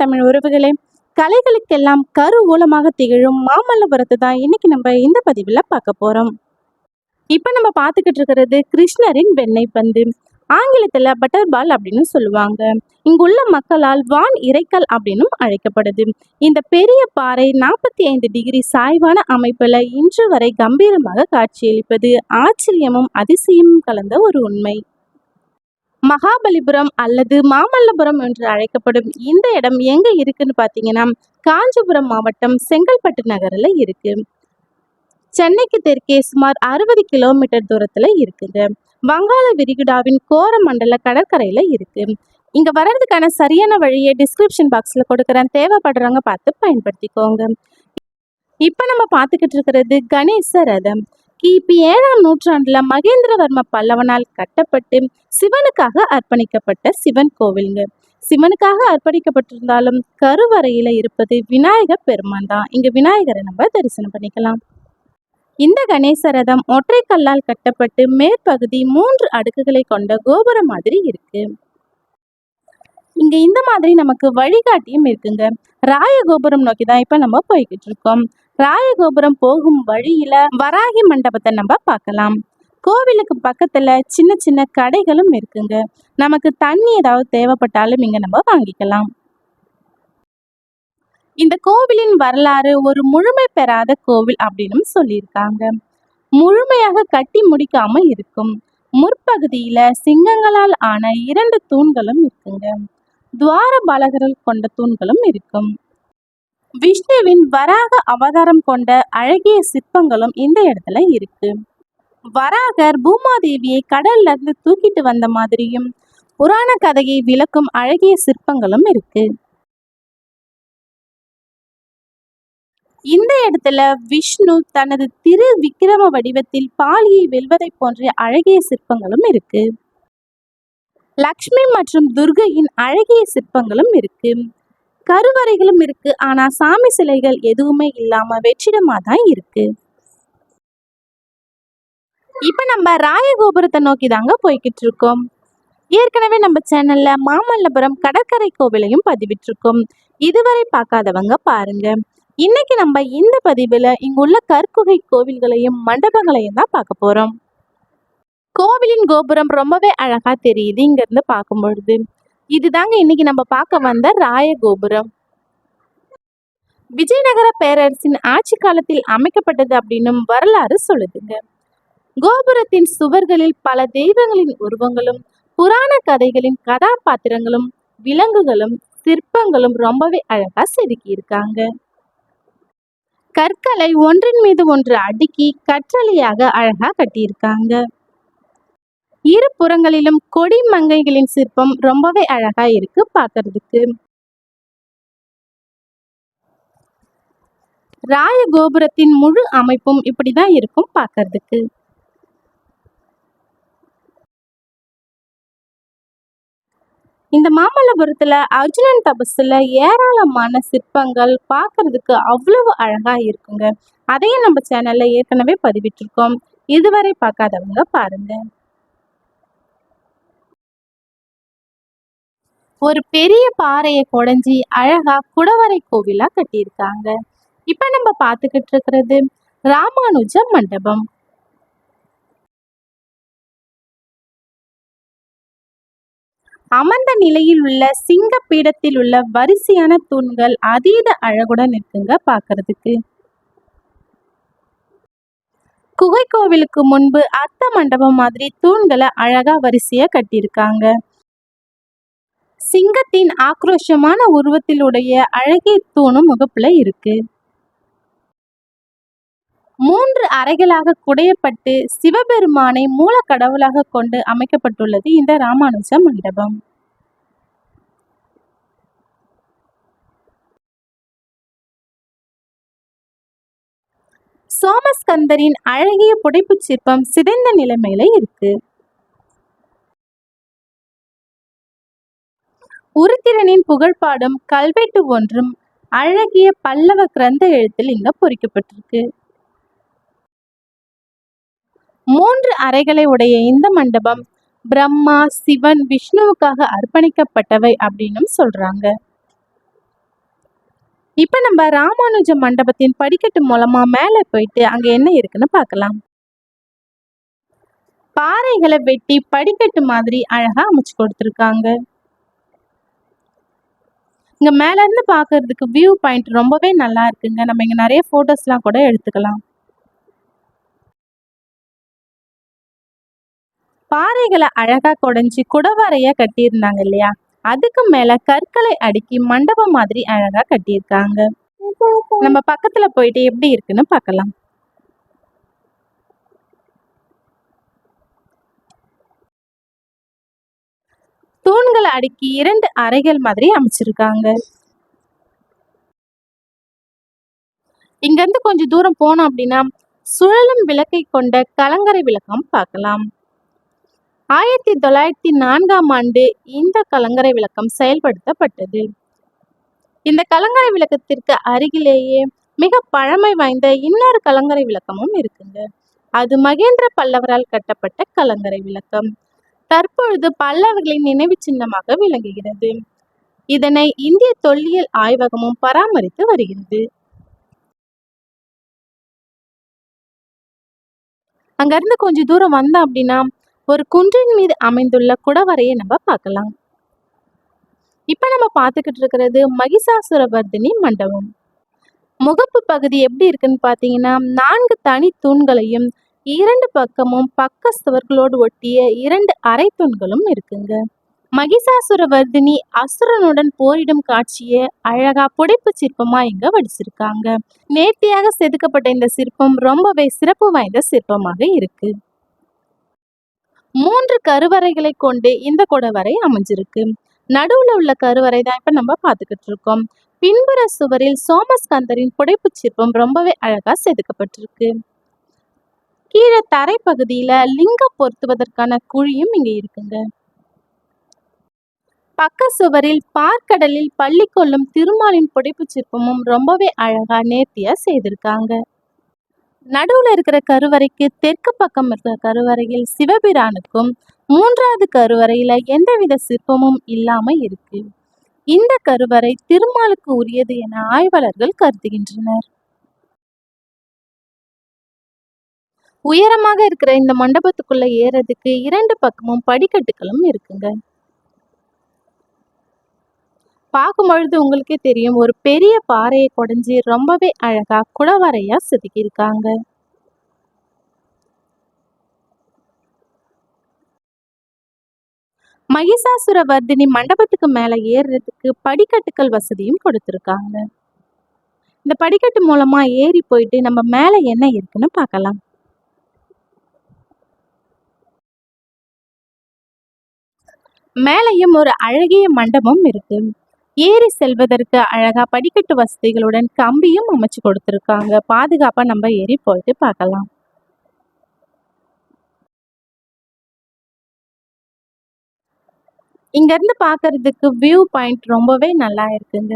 தமிழ் உறவுகளே கலைகளுக்கெல்லாம் கரு ஊலமாக திகழும் மாமல்லபுரத்தை தான் இன்னைக்கு நம்ம இந்த பதிவில் பார்க்க போகிறோம் இப்போ நம்ம பார்த்துக்கிட்டு இருக்கிறது கிருஷ்ணரின் வெண்ணெய் பந்து. ஆங்கிலத்தில் பட்டர் பால் அப்படின்னு சொல்லுவாங்க. இங்குள்ள மக்களால் வான் இறைக்கல் அப்படின்னும் அழைக்கப்படுது. இந்த பெரிய பாறை நாற்பத்தி ஐந்து டிகிரி சாய்வான அமைப்பில் இன்று வரை கம்பீரமாக காட்சியளிப்பது ஆச்சரியமும் அதிசயமும் கலந்த ஒரு உண்மை. மகாபலிபுரம் அல்லது மாமல்லபுரம் என்று அழைக்கப்படும் இந்த இடம் எங்க இருக்குன்னு பார்த்தீங்கன்னா காஞ்சிபுரம் மாவட்டம் செங்கல்பட்டு நகரில் இருக்கு. சென்னைக்கு தெற்கே சுமார் அறுபது கிலோமீட்டர் தூரத்துல இருக்குங்க. வங்காள விரிகுடாவின் கோரமண்டல கடற்கரையில இருக்கு. இங்க வர்றதுக்கான சரியான வழியை டிஸ்கிரிப்ஷன் பாக்ஸ்ல கொடுக்குறேன். தேவைப்படுறவங்க பார்த்து பயன்படுத்திக்கோங்க. இப்போ நம்ம பார்த்துக்கிட்டு இருக்கிறது கணேச ரதம். கிபி ஏழாம் நூற்றாண்டுல மகேந்திரவர்ம பல்லவனால் கட்டப்பட்டு சிவனுக்காக அர்ப்பணிக்கப்பட்ட சிவன் கோவிலுங்க. சிவனுக்காக அர்ப்பணிக்கப்பட்டிருந்தாலும் கருவறையில இருப்பது விநாயகர் பெருமான் தான். இங்க விநாயகரை நம்ம தரிசனம் பண்ணிக்கலாம். இந்த கணேச ரதம் ஒற்றை கல்லால் கட்டப்பட்டு மேற்பகுதி மூன்று அடுக்குகளை கொண்ட கோபுரம் மாதிரி இருக்கு. இங்க இந்த மாதிரி நமக்கு வழிகாட்டியும் இருக்குங்க. ராய கோபுரம் நோக்கி தான் இப்ப நம்ம போய்கிட்டு இருக்கோம். ராயகோபுரம் போகும் வழியில வராகி மண்டபத்தை நம்ம பார்க்கலாம். கோவிலுக்கு பக்கத்துல சின்ன சின்ன கடைகளும் இருக்குங்க. நமக்கு தண்ணி ஏதாவது தேவைப்பட்டாலும் இங்க நம்ம வாங்கிக்கலாம். இந்த கோவிலின் வரலாறு ஒரு முழுமை பெறாத கோவில் அப்படின்னு சொல்லியிருக்காங்க. முழுமையாக கட்டி முடிக்காம இருக்கும். முற்பகுதியில சிங்கங்களால் ஆன இரண்டு தூண்களும் இருக்குங்க. துவார பாலகர்கள் கொண்ட தூண்களும் இருக்கும். விஷ்ணுவின் வராக அவதாரம் கொண்ட அழகிய சிற்பங்களும் இந்த இடத்துல இருக்கு. வராகர் பூமாதேவியை கடல்ல இருந்து தூக்கிட்டு வந்த மாதிரியும் புராண கதையை விளக்கும் அழகிய சிற்பங்களும் இருக்கு. இந்த இடத்துல விஷ்ணு தனது திரு விக்கிரம வடிவத்தில் பாலியை வெல்வதை போன்ற அழகிய சிற்பங்களும் இருக்கு. லக்ஷ்மி மற்றும் துர்கையின் அழகிய சிற்பங்களும் இருக்கு. கருவறைகளும் இருக்கு. ஆனா சாமி சிலைகள் எதுவுமே இல்லாம வெற்றிடமா தான் இருக்கு. இப்ப நம்ம ராயகோபுரத்தை நோக்கி தாங்க போய்கிட்டு இருக்கோம். ஏற்கனவே நம்ம சேனல்ல மாமல்லபுரம் கடற்கரை கோவிலையும் பதிவிட்டிருக்கோம். இதுவரை பார்க்காதவங்க பாருங்க. இன்னைக்கு நம்ம இந்த பதிவில் இங்குள்ள கற்குகை கோவில்களையும் மண்டபங்களையும் தான் பார்க்க போறோம். கோவிலின் கோபுரம் ரொம்பவே அழகா தெரியுது இங்க இருந்து பார்க்கும் பொழுது இதுதாங்க இன்னைக்கு நம்ம பார்க்க வந்த ராயகோபுரம். விஜயநகர பேரரசின் ஆட்சி காலத்தில் அமைக்கப்பட்டது அப்படின்னும் வரலாறு சொல்லுதுங்க. கோபுரத்தின் சுவர்களில் பல தெய்வங்களின் உருவங்களும் புராண கதைகளின் கதாபாத்திரங்களும் விலங்குகளும் சிற்பங்களும் ரொம்பவே அழகா செதுக்கி இருக்காங்க கற்களை ஒன்றின் மீது ஒன்று அடுக்கி கற்றளியாக அழகா கட்டியிருக்காங்க. இரு புறங்களிலும் கொடி மங்கைகளின் சிற்பம் ரொம்பவே அழகா இருக்கு பார்க்கறதுக்கு ராய கோபுரத்தின் முழு அமைப்பும் இப்படிதான் இருக்கும் பார்க்கறதுக்கு இந்த மாமல்லபுரத்துல அர்ஜுனன் தபசுல ஏராளமான சிற்பங்கள் பார்க்கறதுக்கு அவ்வளவு அழகா இருக்குங்க. அதையும் நம்ம சேனல்ல ஏற்கனவே பதிவிட்டிருக்கோம். இதுவரை பார்க்காதவங்க பாருங்க. ஒரு பெரிய பாறையை குடைஞ்சி அழகா குடவரை கோவிலா கட்டியிருக்காங்க. இப்ப நம்ம பார்த்துக்கிட்டு இருக்கிறது ராமானுஜ மண்டபம். அமர்ந்த நிலையில் உள்ள சிங்க பீடத்தில் உள்ள வரிசையான தூண்கள் அதீத அழகுடன் இருக்குங்க பார்க்கறதுக்கு. குகை கோவிலுக்கு முன்பு அர்த்த மண்டபம் மாதிரி தூண்களை அழகா வரிசையா கட்டியிருக்காங்க. சிங்கத்தின் ஆக்ரோஷமான உருவத்திலுடைய அழகிய தூணும் முகப்புல இருக்கு. மூன்று அறைகளாக குடையப்பட்டு சிவபெருமானை மூல கடவுளாக கொண்டு அமைக்கப்பட்டுள்ளது இந்த ராமானுஜ மண்டபம். சோமஸ்கந்தரின் அழகிய புடைப்புச் சிற்பம் சிதைந்த நிலைமையில இருக்கு. உருத்திரனின் புகழ்பாடும் கல்வெட்டு ஒன்றும் அழகிய பல்லவ கிரந்த எழுத்தில் இங்க பொறிக்கப்பட்டிருக்கு. மூன்று அறைகளை உடைய இந்த மண்டபம் பிரம்மா சிவன் விஷ்ணுவுக்காக அர்ப்பணிக்கப்பட்டவை அப்படின்னும் சொல்றாங்க. இப்ப நம்ம ராமானுஜ மண்டபத்தின் படிக்கட்டு மூலமா மேலே போயிட்டு அங்க என்ன இருக்குன்னு பார்க்கலாம். பாறைகளை வெட்டி படிக்கட்டு மாதிரி அழகா அமைச்சு கொடுத்துருக்காங்க. இங்க மேல இருந்து வியூ பாயிண்ட் ரொம்பவே நல்லா இருக்குங்க. நம்ம இங்க நிறைய ஃபோட்டோஸ்லாம் கூட எடுத்துக்கலாம். பாறைகளை அழகா குடைஞ்சு குடவரையா கட்டியிருந்தாங்க இல்லையா? அதுக்கு மேல கற்களை அடுக்கி மண்டபம் மாதிரி அழகா கட்டியிருக்காங்க. நம்ம பக்கத்துல போயிட்டு எப்படி இருக்குன்னு பார்க்கலாம் தூண்களை அடுக்கி இரண்டு அறைகள் மாதிரி அமைச்சிருக்காங்க. இங்கிருந்து கொஞ்சம் தூரம் போனோம் அப்படின்னா சுழலும் விளக்கை கொண்ட கலங்கரை விளக்கம் பார்க்கலாம். ஆயிரத்தி தொள்ளாயிரத்தி நான்காம் ஆண்டு இந்த கலங்கரை விளக்கம் செயல்படுத்தப்பட்டது. இந்த கலங்கரை விளக்கத்திற்கு அருகிலேயே மிக பழமை வாய்ந்த இன்னொரு கலங்கரை விளக்கமும் இருக்குங்க. அது மகேந்திர பல்லவரால் கட்டப்பட்ட கலங்கரை விளக்கம். தற்பொழுது பல்லவர்களின் நினைவு சின்னமாக விளங்குகிறது. இதனை இந்திய தொல்லியல் ஆய்வகமும் பராமரித்து வருகிறது. அங்கிருந்து கொஞ்சம் தூரம் வந்தோம் அப்படின்னா ஒரு குன்றின் மீது அமைந்துள்ள குடவரையை நம்ம பார்க்கலாம். இப்ப நம்ம பார்த்துக்கிட்டு இருக்கிறது மகிஷாசுரவர்தினி மண்டபம். முகப்பு பகுதி எப்படி இருக்குன்னு பார்த்தீங்கன்னா நான்கு தனி தூண்களையும் இரண்டு பக்கமும் பக்க சுவர்களோடு ஒட்டிய இரண்டு அரை தூண்களும் இருக்குங்க. மகிஷாசுரவர்தினி அசுரனுடன் போரிடும் காட்சியை அழகா புடைப்பு சிற்பமா இங்க வடிச்சிருக்காங்க. நேர்த்தியாக செதுக்கப்பட்ட இந்த சிற்பம் ரொம்பவே சிறப்பு வாய்ந்த சிற்பமாக இருக்கு. மூன்று கருவறைகளை கொண்டு இந்த குடவரை அமைஞ்சிருக்கு. நடுவுல உள்ள கருவறை தான் இப்ப நம்ம பார்த்துக்கிட்டு இருக்கோம். பின்புற சுவரில் சோமஸ்கந்தரின் புடைப்பு சிற்பம் ரொம்பவே அழகா செதுக்கப்பட்டிருக்கு. கீழே தரை லிங்கம் பொருத்துவதற்கான குழியும் இங்க இருக்குங்க. பக்க சுவரில் பார்க்கடலில் பள்ளி கொள்ளும் திருமாலின் புடைப்பு சிற்பமும் ரொம்பவே அழகா நேர்த்தியா செய்திருக்காங்க. நடுவுல இருக்கிற கருவறைக்கு தெற்கு பக்கம் இருக்கிற கருவறையில் சிவபிரானுக்கும் மூன்றாவது கருவறையில எந்தவித சிற்பமும் இல்லாம இருக்கு. இந்த கருவறை திருமாலுக்கு உரியது என ஆய்வாளர்கள் கருதுகின்றனர். உயரமாக இருக்கிற இந்த மண்டபத்துக்குள்ள ஏறதுக்கு இரண்டு பக்கமும் படிக்கட்டுகளும் இருக்குங்க. பார்க்கும்பொழுது உங்களுக்கே தெரியும் ஒரு பெரிய பாறையை குடைஞ்சி ரொம்பவே அழகா குளவரையா செதுக்கியிருக்காங்க. மகிஷாசுரவர்தினி மண்டபத்துக்கு மேல ஏறுறதுக்கு படிக்கட்டுகள் வசதியும் கொடுத்துருக்காங்க. இந்த படிக்கட்டு மூலமா ஏறி போயிட்டு நம்ம மேல என்ன இருக்குன்னு பார்க்கலாம். மேலையும் ஒரு அழகிய மண்டபம் இருக்கு. ஏறி செல்வதற்கு அழகா படிக்கட்டு வசதிகளுடன் கம்பியும் அமைச்சு கொடுத்துருக்காங்க. பாதுகாப்பா நம்ம ஏறி போயிட்டு பார்க்கலாம். இங்க இருந்து வியூ பாயிண்ட் ரொம்பவே நல்லா இருக்குங்க.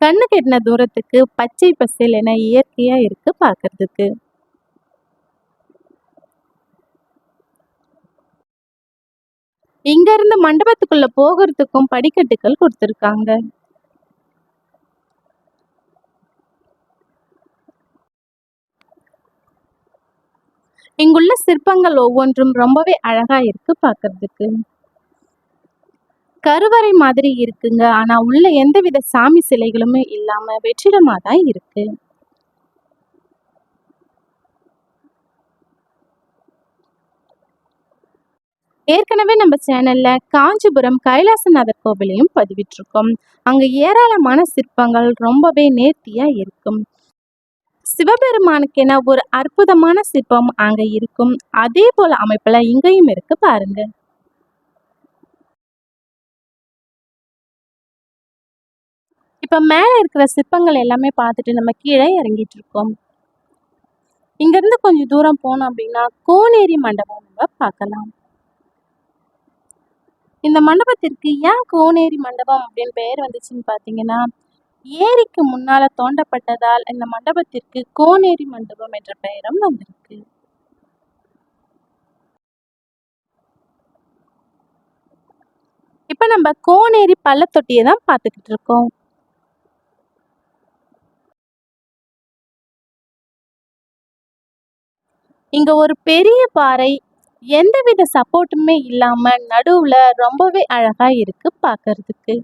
கண்ணு கெட்டின தூரத்துக்கு பச்சை பசேல் என இயற்கையா இருக்கு பார்க்கறதுக்கு. இங்க இருந்து மண்டபத்துக்குள்ள போகிறதுக்கும் படிக்கட்டுகள் கொடுத்துருக்காங்க. இங்குள்ள சிற்பங்கள் ஒவ்வொன்றும் ரொம்பவே அழகா இருக்கு பார்க்கறதுக்கு. கருவறை மாதிரி இருக்குங்க. ஆனா உள்ள எந்தவித சாமி சிலைகளுமே இல்லாம வெற்றிடமா தான் இருக்கு. ஏற்கனவே நம்ம சேனல்ல காஞ்சிபுரம் கைலாசநாதர் கோவிலையும் பதிவிட்டிருக்கோம். அங்க ஏராளமான சிற்பங்கள் ரொம்பவே நேர்த்தியா இருக்கும். சிவபெருமானுக்கென ஒரு அற்புதமான சிற்பம் அங்க இருக்கும். அதே போல அமைப்புல இங்கேயும் இருக்கு பாருங்க. இப்ப மேல இருக்கிற சிற்பங்கள் எல்லாமே பார்த்துட்டு நம்ம கீழே இறங்கிட்டு இருக்கோம். இங்க இருந்து கொஞ்சம் தூரம் போனோம் அப்படின்னா கோனேரி மண்டபம் நம்ம பார்க்கலாம். இந்த மண்டபத்திற்கு ஏன் கோனேரி மண்டபம் அப்படின்னு பெயர் வந்துச்சுன்னு பார்த்தீங்கன்னா ஏரிக்கு முன்னால தோண்டப்பட்டதால் இந்த மண்டபத்திற்கு கோனேரி மண்டபம் என்ற பெயரும் வந்திருக்கு. இப்போ நம்ம கோனேரி பள்ளத்தொட்டியை தான் பார்த்துக்கிட்டு இருக்கோம். இங்க ஒரு பெரிய பாறை எந்தவித சப்போர்ட்டுமே இல்லாம நடுவுல ரொம்பவே அழகா இருக்கு பார்க்கறதுக்கு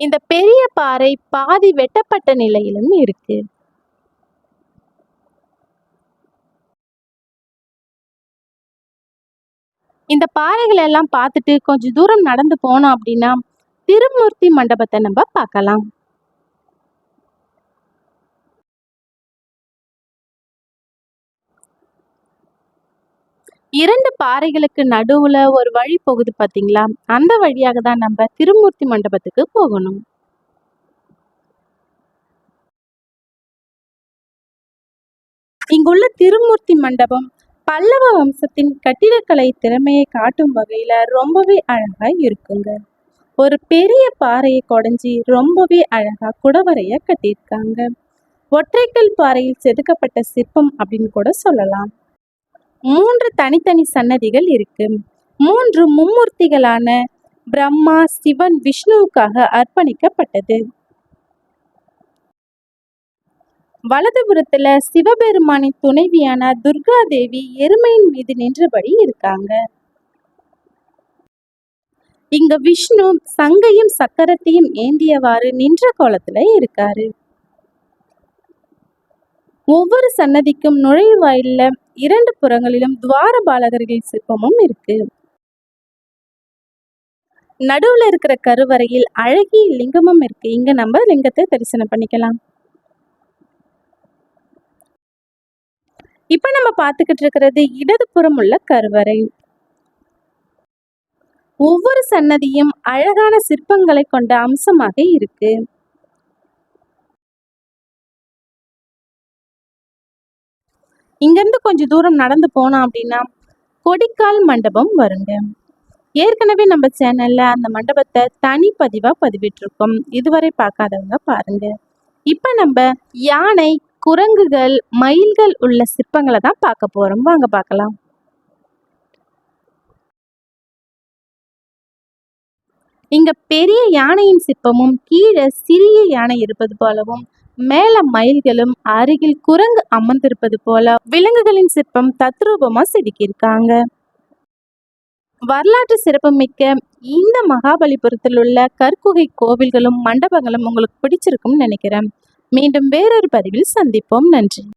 இந்த பெரிய பாறை பாதி வெட்டப்பட்ட நிலையிலும் இருக்கு. இந்த பாறைகளை எல்லாம் பார்த்துட்டு கொஞ்சம் தூரம் நடந்து போனோம் அப்படின்னா திருமூர்த்தி மண்டபத்தை நம்ம பார்க்கலாம். இரண்டு பாறைகளுக்கு நடுவுல ஒரு வழி போகுது பாத்தீங்களா? அந்த வழியாக தான் நம்ம திருமூர்த்தி மண்டபத்துக்கு போகணும். இங்குள்ள திருமூர்த்தி மண்டபம் பல்லவ வம்சத்தின் கட்டிடக்கலை திறமையை காட்டும் வகையில ரொம்பவே அழகா இருக்குங்க. ஒரு பெரிய பாறையை குடைஞ்சி ரொம்பவே அழகா குடவரைய கட்டியிருக்காங்க. ஒற்றைக்கல் பாறையில் செதுக்கப்பட்ட சிற்பம் அப்படின்னு கூட சொல்லலாம். மூன்று தனித்தனி சன்னதிகள் இருக்கு. மூன்று மும்மூர்த்திகளான பிரம்மா சிவன் விஷ்ணுவுக்காக அர்ப்பணிக்கப்பட்டது. வலதுபுறத்துல சிவபெருமானின் துணைவியான துர்கா தேவி எருமையின் மீது நின்றபடி இருக்காங்க. இங்க விஷ்ணு சங்கையும் சக்கரத்தையும் ஏந்தியவாறு நின்ற கோலத்துல இருக்காரு. ஒவ்வொரு சன்னதிக்கும் நுழைவாயில இரண்டு புறங்களிலும் துவார பாலகர்கள் சிற்பமும் இருக்கு. நடுவுல இருக்கிற கருவறையில் அழகிய லிங்கமும் இருக்கு. இங்க நம்ம லிங்கத்தை தரிசனம் பண்ணிக்கலாம். இப்ப நம்ம பார்த்துக்கிட்டு இருக்கிறது இடதுபுறம் உள்ள கருவறை. ஒவ்வொரு சன்னதியும் அழகான சிற்பங்களை கொண்ட அம்சமாக இருக்கு. இங்கேருந்து கொஞ்சம் தூரம் நடந்து போனோம் அப்படின்னா கொடிக்கால் மண்டபம் வருங்க. ஏற்கனவே நம்ம சேனல்ல அந்த மண்டபத்தை தனிப்பதிவாக பதிவிட்டிருக்கோம். இதுவரை பார்க்காதவங்க பாருங்க. இப்போ நம்ம யானை குரங்குகள் மயில்கள் உள்ள சிற்பங்களை தான் பார்க்க போறோம். வாங்க பார்க்கலாம். இங்க பெரிய யானையின் சிற்பமும் கீழே சிறிய யானை இருப்பது போலவும் மேல மயில்களும் அருகில் குரங்கு அமர்ந்திருப்பது போல விலங்குகளின் சிற்பம் தத்ரூபமா செதுக்கியிருக்காங்க. வரலாற்று சிறப்புமிக்க இந்த மகாபலிபுரத்தில் உள்ள கற்குகை கோவில்களும் மண்டபங்களும் உங்களுக்கு பிடிச்சிருக்கும்னு நினைக்கிறேன். மீண்டும் வேறொரு பதிவில் சந்திப்போம். நன்றி.